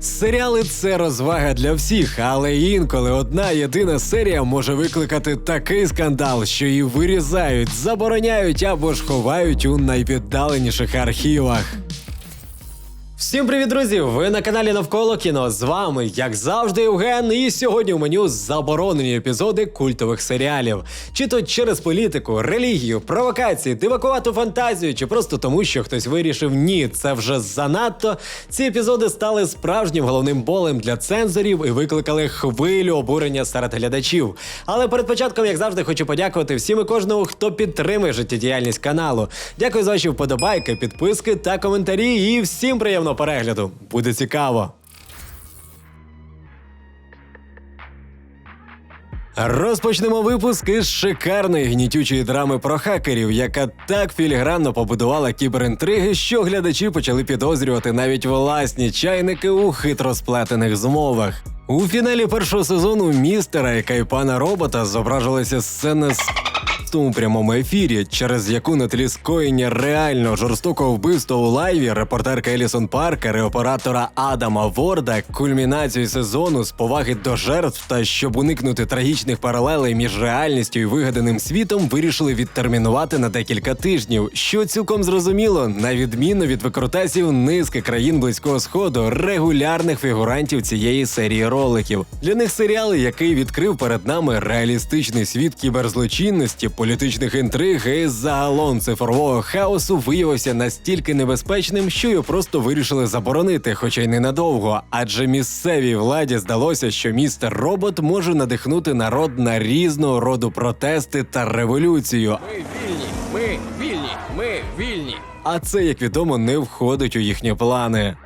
Серіали це розвага для всіх, але інколи одна єдина серія може викликати такий скандал, що її вирізають, забороняють або ж ховають у найвіддаленіших архівах. Всім привіт, друзі! Ви на каналі Навколо кіно. З вами, як завжди, Євген. І сьогодні у меню заборонені епізоди культових серіалів. Чи то через політику, релігію, провокації, дивакувату фантазію, чи просто тому, що хтось вирішив ні, це вже занадто. Ці епізоди стали справжнім головним болем для цензорів і викликали хвилю обурення серед глядачів. Але перед початком, як завжди, хочу подякувати всім і кожному, хто підтримує життєдіяльність каналу. Дякую за ваші вподобайки, підписки та коментарі. І всім приємного перегляду. Буде цікаво. Розпочнемо випуск із шикарної гнітючої драми про хакерів, яка так філігранно побудувала кіберінтриги, що глядачі почали підозрювати навіть власні чайники у хитро сплетених змовах. У фіналі першого сезону містера яка й пана робота зображилася сцена з у прямому ефірі, через яку на тлі скоєння реально жорстокого вбивства у лайві репортерка Елісон Паркер і оператора Адама Ворда кульмінацію сезону з поваги до жертв та щоб уникнути трагічних паралелей між реальністю і вигаданим світом, вирішили відтермінувати на декілька тижнів. Що цілком зрозуміло, на відміну від викрутасів низки країн близького сходу, регулярних фігурантів цієї серії роликів. Для них серіал, який відкрив перед нами реалістичний світ кіберзлочинності, політичних інтриг і загалом цифрового хаосу, виявився настільки небезпечним, що його просто вирішили заборонити, хоча й ненадовго. Адже місцевій владі здалося, що містер робот може надихнути народ на різного роду протести та революцію. Ми вільні, ми вільні, ми вільні. А це, як відомо, не входить у їхні плани.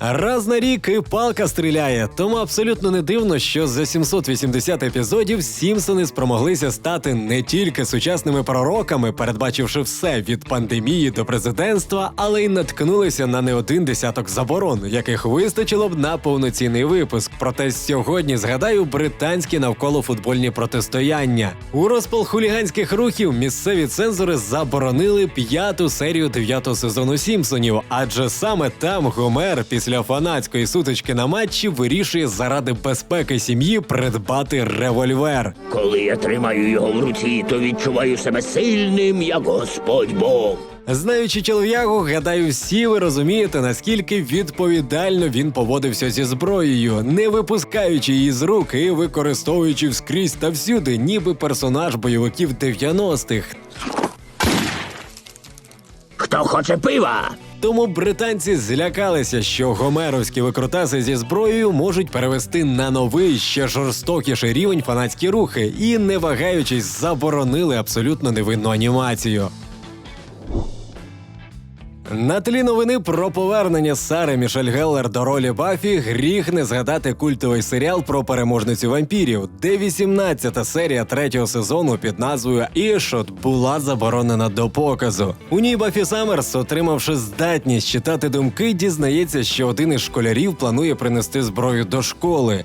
Раз на рік і палка стріляє, тому абсолютно не дивно, що за 780 епізодів Сімпсони спромоглися стати не тільки сучасними пророками, передбачивши все від пандемії до президентства, але й наткнулися на не один десяток заборон, яких вистачило б на повноцінний випуск. Проте сьогодні згадаю британські навколофутбольні протистояння. У розпал хуліганських рухів місцеві цензори заборонили п'яту серію дев'ятого сезону Сімпсонів, адже саме там Гомер після фанатської сутички на матчі вирішує заради безпеки сім'ї придбати револьвер. Коли я тримаю його в руці, то відчуваю себе сильним, як Господь Бог. Знаючи чолов'ягу, гадаю, всі ви розумієте, наскільки відповідально він поводився зі зброєю, не випускаючи її з рук і використовуючи вскрізь та всюди, ніби персонаж бойовиків 90-х. Хто хоче пива? Тому британці злякалися, що гомеровські викрутаси зі зброєю можуть перевести на новий ще жорстокіший рівень фанатські рухи, і, не вагаючись, заборонили абсолютно невинну анімацію. На тлі новини про повернення Сари Мішель Геллер до ролі Бафі гріх не згадати культовий серіал про переможницю вампірів, де 18-та серія третього сезону під назвою Ішот була заборонена до показу. У ній Бафі Саммерс, отримавши здатність читати думки, дізнається, що один із школярів планує принести зброю до школи.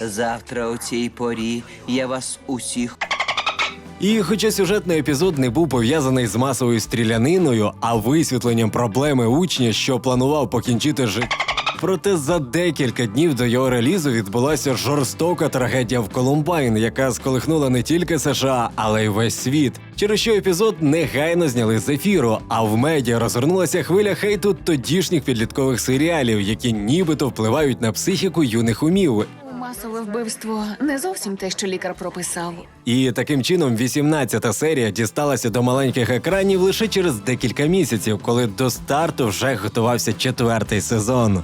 Завтра о цій порі я вас усіх І хоча сюжетний епізод не був пов'язаний з масовою стріляниною, а висвітленням проблеми учня, що планував покінчити життя. Проте за декілька днів до його релізу відбулася жорстока трагедія в Колумбайн, яка сколихнула не тільки США, але й весь світ. Через що епізод негайно зняли з ефіру, а в медіа розгорнулася хвиля хейту тодішніх підліткових серіалів, які нібито впливають на психіку юних умів. Масове вбивство не зовсім те, що лікар прописав. І таким чином 18-та серія дісталася до маленьких екранів лише через декілька місяців, коли до старту вже готувався четвертий сезон.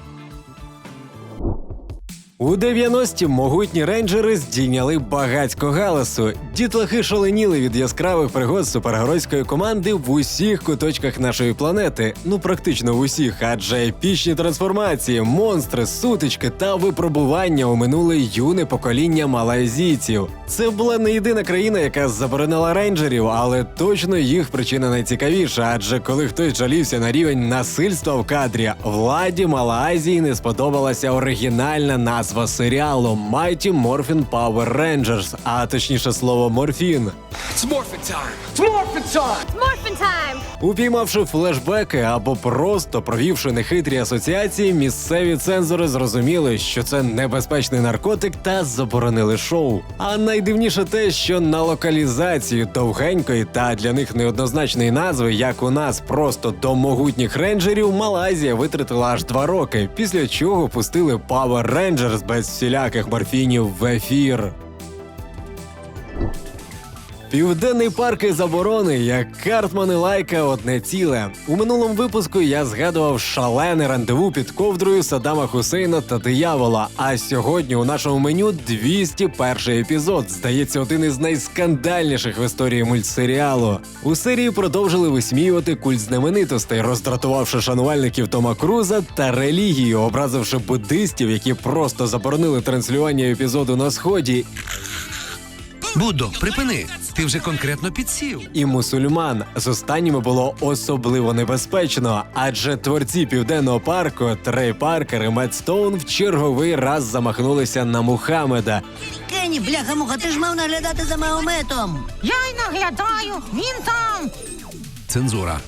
У 90-ті могутні рейнджери здійняли багацько галасу. Дітлахи шаленіли від яскравих пригод супергеройської команди в усіх куточках нашої планети. Ну практично в усіх, адже епічні трансформації, монстри, сутички та випробування оминули юне покоління малайзійців. Це була не єдина країна, яка заборонила рейнджерів, але точно їх причина найцікавіша. Адже коли хтось жалівся на рівень насильства в кадрі, владі Малайзії не сподобалася оригінальна назва назва серіалу Mighty Morphin Power Rangers, а точніше слово морфін. Morphin time! Упіймавши флешбеки або просто провівши нехитрі асоціації, місцеві цензори зрозуміли, що це небезпечний наркотик та заборонили шоу. А найдивніше те, що на локалізацію довгенької та для них неоднозначної назви, як у нас просто до могутніх рейнджерів, Малайзія витратила аж два роки, після чого пустили Power Rangers без всіляких морфінів в ефір. Південний парк і заборони, як Картман лайка одне ціле. У минулому випуску я згадував шалене рандеву під ковдрою Саддама Хусейна та диявола. А сьогодні у нашому меню 201 епізод. Здається, один із найскандальніших в історії мультсеріалу. У серії продовжили висміювати культ знаменитостей, роздратувавши шанувальників Тома Круза та релігію, образивши буддистів, які просто заборонили транслювання епізоду на сході, Будо, припини. Ти вже конкретно підсів. і мусульман. З останніми було особливо небезпечно, адже творці південного парку Трей Паркер і Мед Стоун в черговий раз замахнулися на Мухаммеда. Кені, бляха-муха, ти ж мав наглядати за Маометом. Я й наглядаю! Він там! Цензура.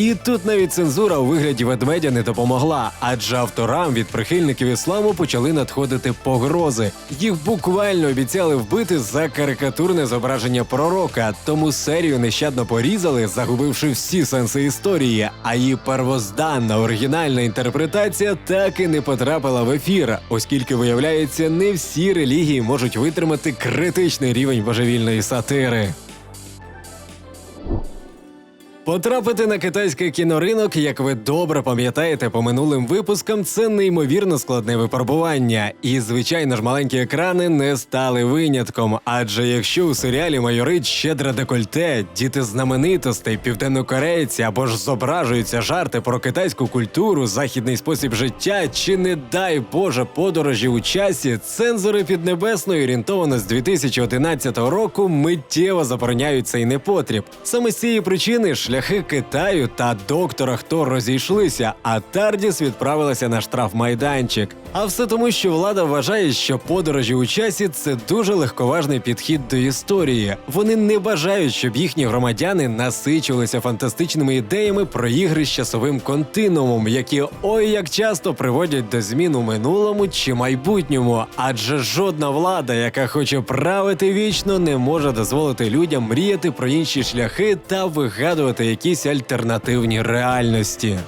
І тут навіть цензура у вигляді ведмедя не допомогла, адже авторам від прихильників ісламу почали надходити погрози. Їх буквально обіцяли вбити за карикатурне зображення пророка, тому серію нещадно порізали, загубивши всі сенси історії. А її первозданна оригінальна інтерпретація так і не потрапила в ефір, оскільки виявляється, не всі релігії можуть витримати критичний рівень божевільної сатири. Потрапити на китайський кіноринок, як ви добре пам'ятаєте по минулим випускам, це неймовірно складне випробування. І, звичайно ж, маленькі екрани не стали винятком. Адже якщо у серіалі майорить щедре декольте, діти знаменитостей, південнокорейці або ж зображуються жарти про китайську культуру, західний спосіб життя, чи не дай Боже подорожі у часі, цензори піднебесної орієнтовано з 2011 року миттєво забороняють цей непотріб. Саме з цієї причини шляхи Китаю та доктора Хто розійшлися, а Тардіс відправилася на штрафмайданчик. А все тому, що влада вважає, що подорожі у часі це дуже легковажний підхід до історії. Вони не бажають, щоб їхні громадяни насичувалися фантастичними ідеями про ігри з часовим континуумом, які ой як часто приводять до змін у минулому чи майбутньому. Адже жодна влада, яка хоче правити вічно, не може дозволити людям мріяти про інші шляхи та вигадувати якісь альтернативні реальності.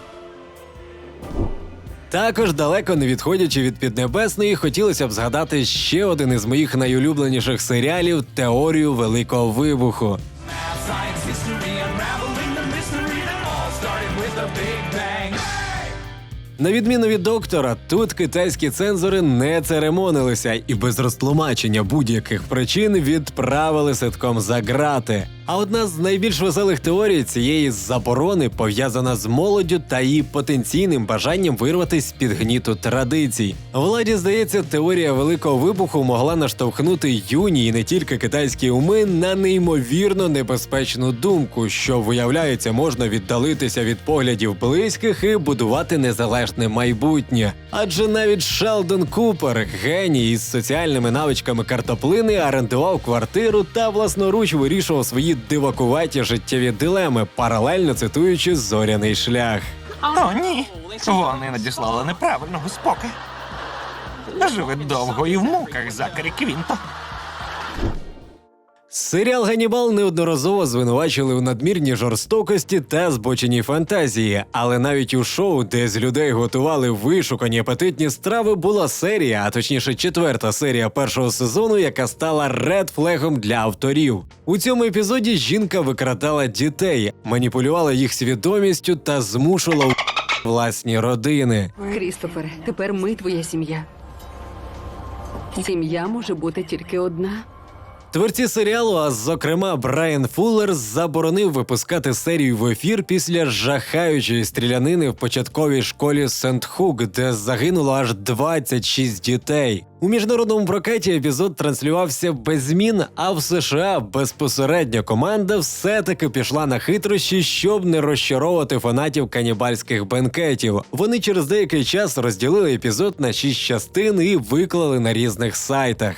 Також далеко не відходячи від Піднебесної, хотілося б згадати ще один із моїх найулюбленіших серіалів Теорію Великого Вибуху. На відміну від доктора, тут китайські цензори не церемонилися і без розтлумачення будь-яких причин відправили ситком за грати. А одна з найбільш веселих теорій цієї заборони пов'язана з молоддю та її потенційним бажанням вирватися під гніту традицій. Владі здається, теорія великого вибуху могла наштовхнути юні і не тільки китайські уми на неймовірно небезпечну думку, що виявляється, можна віддалитися від поглядів близьких і будувати незалежне майбутнє. Адже навіть Шелдон Купер, геній із соціальними навичками картоплини, орендував квартиру та власноруч вирішував свої дивакуваті життєві дилеми, паралельно цитуючи зоряний шлях. О, ні. Вони надіслали неправильного спока. Живе довго і в муках Закарі Квінто. Серіал Ганібал неодноразово звинувачили у надмірній жорстокості та збоченій фантазії, але навіть у шоу, де з людей готували вишукані апетитні страви, була серія, а точніше четверта серія першого сезону, яка стала редфлегом для авторів. У цьому епізоді жінка викрадала дітей, маніпулювала їх свідомістю та змушувала у власні родини. Крістофере, тепер ми твоя сім'я. Сім'я може бути тільки одна. Творці серіалу, а зокрема Брайан Фуллер, заборонив випускати серію в ефір після жахаючої стрілянини в початковій школі Сент-Хук, де загинуло аж 26 дітей. У міжнародному прокаті епізод транслювався без змін, а в США безпосередньо команда все-таки пішла на хитрощі, щоб не розчаровувати фанатів канібальських бенкетів. Вони через деякий час розділили епізод на шість частин і виклали на різних сайтах.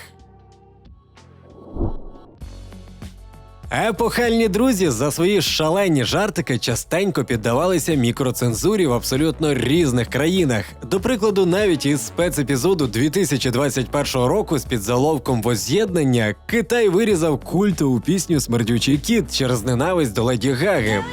Епохальні друзі за свої шалені жартики частенько піддавалися мікроцензурі в абсолютно різних країнах. До прикладу, навіть із спецепізоду 2021 року з під заловком воз'єднання Китай вирізав культову пісню Смердючий кіт через ненависть до Леді Гаги.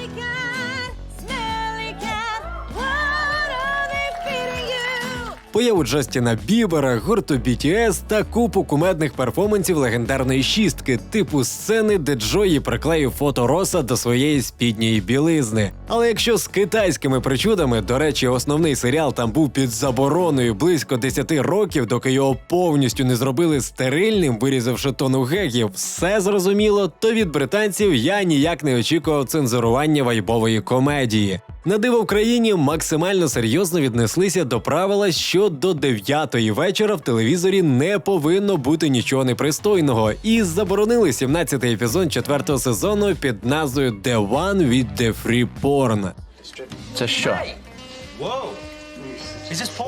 Появу Джастіна Бібера, гурту BTS та купу кумедних перформансів легендарної шістки, типу сцени, де Джої приклеїв фото Роса до своєї спідньої білизни. Але якщо з китайськими причудами, до речі, основний серіал там був під забороною близько 10 років, доки його повністю не зробили стерильним, вирізавши тону гегів, все зрозуміло, то від британців я ніяк не очікував цензурування вайбової комедії. На диво в країні максимально серйозно віднеслися до правила, що до 9-ї вечора в телевізорі не повинно бути нічого непристойного, і заборонили 17-й епізод 4-го сезону під назвою The One with the Free Porn. Це що?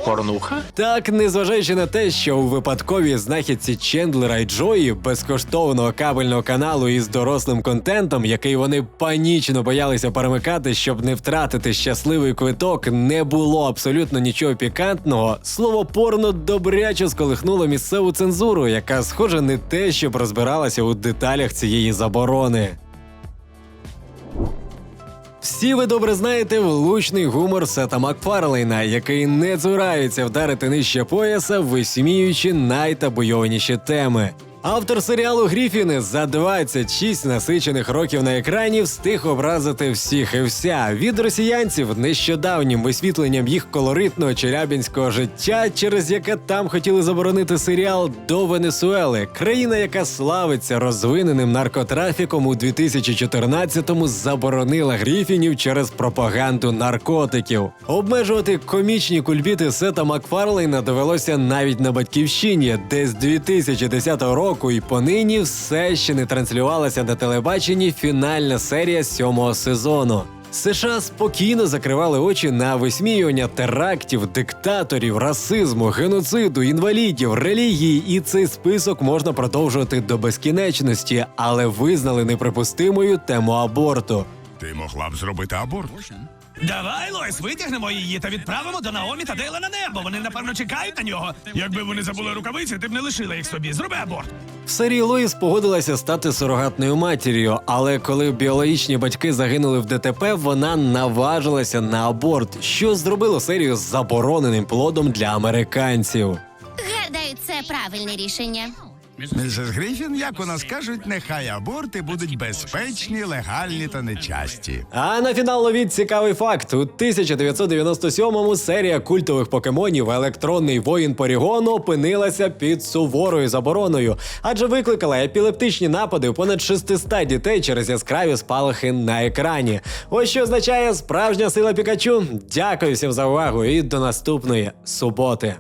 Порнуха? Так, незважаючи на те, що у випадковій знахідці Чендлера і Джої безкоштовного кабельного каналу із дорослим контентом, який вони панічно боялися перемикати, щоб не втратити щасливий квиток, не було абсолютно нічого пікантного. Слово порно добряче сколихнуло місцеву цензуру, яка, схоже, не те, щоб розбиралася у деталях цієї заборони. Всі ви добре знаєте влучний гумор Сета Макфарлейна, який не цурається вдарити нижче пояса, висміюючи найтабуйованіші теми. Автор серіалу Гріфіни за 26 насичених років на екрані встиг образити всіх і вся. Від росіянців нещодавнім висвітленням їх колоритного челябінського життя, через яке там хотіли заборонити серіал до Венесуели, країна, яка славиться розвиненим наркотрафіком у 2014-му заборонила Гріфінів через пропаганду наркотиків. Обмежувати комічні кульбіти Сета Макфарлейна довелося навіть на батьківщині, де з 2010 року і понині все ще не транслювалася на телебаченні фінальна серія сьомого сезону. США спокійно закривали очі на висміювання терактів, диктаторів, расизму, геноциду, інвалідів, релігії, і цей список можна продовжувати до безкінечності, але визнали неприпустимою тему аборту. Ти могла б зробити аборт. Давай, Лойс, витягнемо її та відправимо до Наомі та Дейла на небо. Вони напевно чекають на нього. Якби вони забули рукавиці, ти б не лишила їх собі. Зроби аборт. В серії Лоїс погодилася стати сурогатною матір'ю, але коли біологічні батьки загинули в ДТП, вона наважилася на аборт, що зробило серію забороненим плодом для американців. Гадаю, це правильне рішення. Місіс Гріфін, як у нас кажуть, нехай аборти будуть безпечні, легальні та нечасті. А на фінал ловіть цікавий факт: у 1997-му серія культових покемонів Електронний воїн Порігон опинилася під суворою забороною, адже викликала епілептичні напади у понад 600 дітей через яскраві спалахи на екрані. Ось що означає справжня сила Пікачу. Дякую всім за увагу і до наступної суботи.